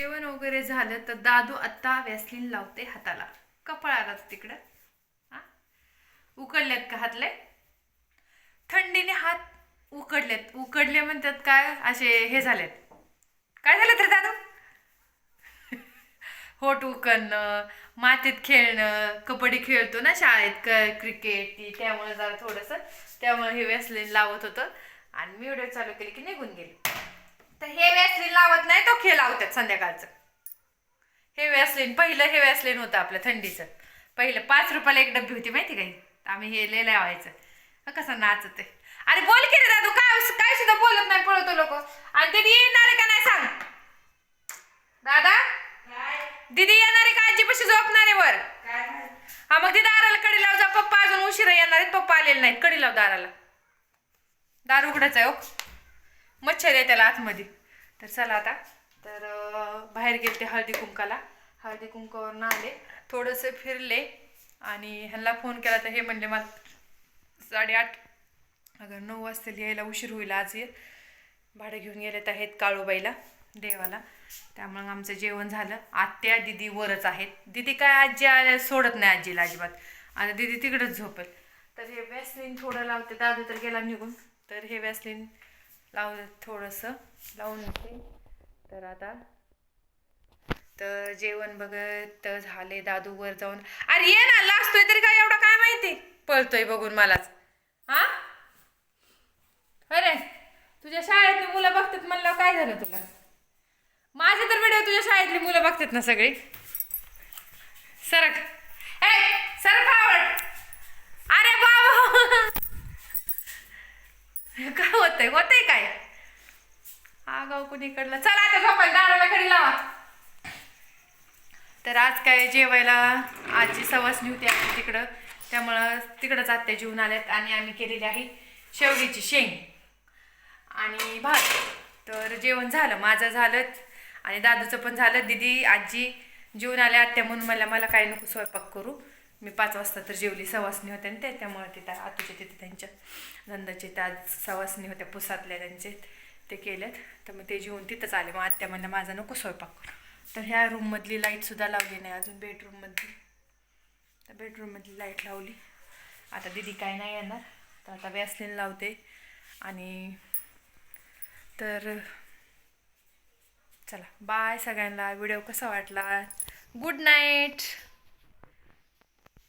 जेवण वगैरे झालं तर दादू आत्ता व्यासलीन लावते हाताला. कपाळाला तिकडं. हा? उकडल्यात का हातले? थंडीने हात उकडलेत. उकडले म्हणतात काय? असे हे झालेत. काय झालं तर दादू? होट उकरणं मातीत खेळणं कबड्डी खेळतो ना शाळेत क क्रिकेट ती त्यामुळे जरा थोडंसं त्यामुळे हे व्यासलीन लावत होतं. आणि मी व्हिडिओ चालू केली की निघून गेली. तर हे व्यासलीन लावत नाही तो खेळ लावतात संध्याकाळचं. हे व्यासलीन पहिलं हे व्यासलीन होतं आपलं थंडीचं. पहिलं पाच रुपयाला एक डब्बी होती माहिती काही आम्ही हे लय लावायचं. कसं नाचत आहे. अरे बोल की रे दादू काय काय सुद्धा बोलत नाही पळतो लोक. आणि ते येणार आहे का नाही सांग. दादा? दीदी येणार आहे का? आजीपाशी झोपणार आहे वर. हा मग ती दाराला कडी लाव जा. पप्पा अजून उशिरा येणार आहेत. पप्पा आलेले नाहीत. कडी लाव दाराला. दार उघडायचं आहे हो. मच्छर आहे त्याला आतमध्ये. तर चला आता. तर बाहेर गेले ते हळदी कुंकाला. हळदी कुंकावरून आले. थोडंसं फिरले आणि ह्यांना फोन केला तर हे म्हणले मला साडेआठ अगर नऊ वाजता यायला उशीर होईल आज ये. भाडं घेऊन गेलेत आहेत काळूबाईला देवाला. त्यामुळे आमचं जेवण झालं. आत्या दिदी वरच आहेत. दिदी काय आजी आल्या सोडत नाही आजीला अजिबात. आणि दिदी तिकडंच झोपेल. तर हे वॅसलिन थोडं लावते. दादू तर गेला निघून. तर हे वॅसलिन लाव थोडंसं. लावून येते तर आता तर जेवण बघत झाले दादू वर जाऊन. अरे ये ना लाजतोय तरी काय एवढं काय माहिती? पळतोय बघून मलाच. हा? अरे तुझ्या शाळेतली मुलं बघतात म्हणलं काय झालं तुला? माझे तर व्हिडिओ तुझ्या शाळेतली मुलं बघतात ना सगळी. सरक. ए सरक आवड अरे बाबा काय होतंय होतंय काय आगाव कुणीकडलं. चला आता झोपायला दाराला घरी लावा. तर आज काय जेवायला आजी सवासनी होती आपली तिकडं. त्यामुळं तिकडंच आत्या जेवून आल्यात आणि आम्ही केलेली आहे शेवग्याची शेंग आणि भात. तर जेवण झालं माझं झालं आणि दादूचं पण झालं. दिदी आजी जेवून आल्या आत्या म्हणून मला मला काय नको स्वयंपाक करू. मी पाच वाजता तर जेवली सवासनी होत्या आणि ते त्यामुळे तिथं आतूच्या तिथे त्यांच्या नंदाचे त्या सवासनी होत्या पुसातल्या त्यांचे. ते केल्यात तर मग ते जेवून तिथंच आले. मग आत्या म्हणलं माझा नको स्वयंपाक करू. तर ह्या रूममधली लाईटसुद्धा लावली नाही अजून बेडरूममधली तर बेडरूममधली लाइट लावली. आता दिदी काय नाही येणार. तर आता वॅसलीन लावते. आणि तर चला बाय सगळ्यांना. व्हिडिओ कसा वाटला? Good night